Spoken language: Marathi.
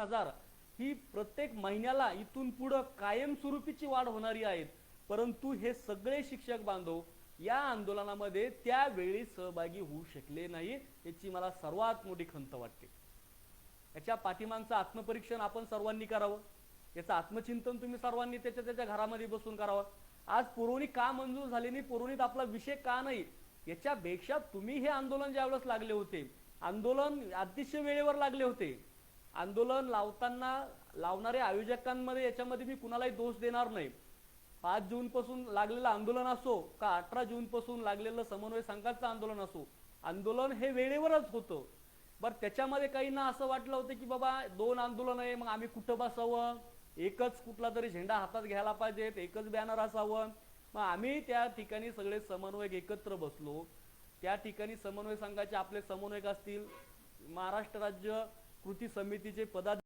हजार. ही प्रत्येक महिन्याला इथून पुढं कायमस्वरूपीची वाढ होणारी आहेत परंतु हे सगळे शिक्षक बांधव या आंदोलनामध्ये त्यावेळी सहभागी होऊ शकले नाही याची मला सर्वात मोठी खंत वाटते. याच्या पाठीमागचं आत्मपरीक्षण आपण सर्वांनी करावं. याचं आत्मचिंतन तुम्ही सर्वांनी त्याच्या त्याच्या घरामध्ये बसून करावं. आज पुरवणी का मंजूर झाली नाही पुरवणीत आपला विषय का नाही याच्यापेक्षा तुम्ही हे आंदोलन ज्यावेळेस लागले होते आंदोलन अतिशय वेळेवर लागले होते. आंदोलन लावताना लावणाऱ्या आयोजकांमध्ये याच्यामध्ये मी कुणालाही दोष देणार नाही. पाच जून पासून लागलेलं आंदोलन असो का अठरा जून पासून लागलेलं समन्वय संघाचं आंदोलन असो आंदोलन हे वेळेवरच होतं. बरं त्याच्यामध्ये काहींना असं वाटलं होतं की बाबा दोन आंदोलन आहे मग आम्ही कुठं बसावं? एकच कुठला तरी झेंडा हातात घ्यायला पाहिजेत एकच बॅनर असावं. मग आम्ही त्या ठिकाणी सगळे समन्वयक एकत्र बसलो. त्या ठिकाणी समन्वय संघाचे आपले समन्वयक असतील महाराष्ट्र राज्य कृती समितीचे पदाधिकारी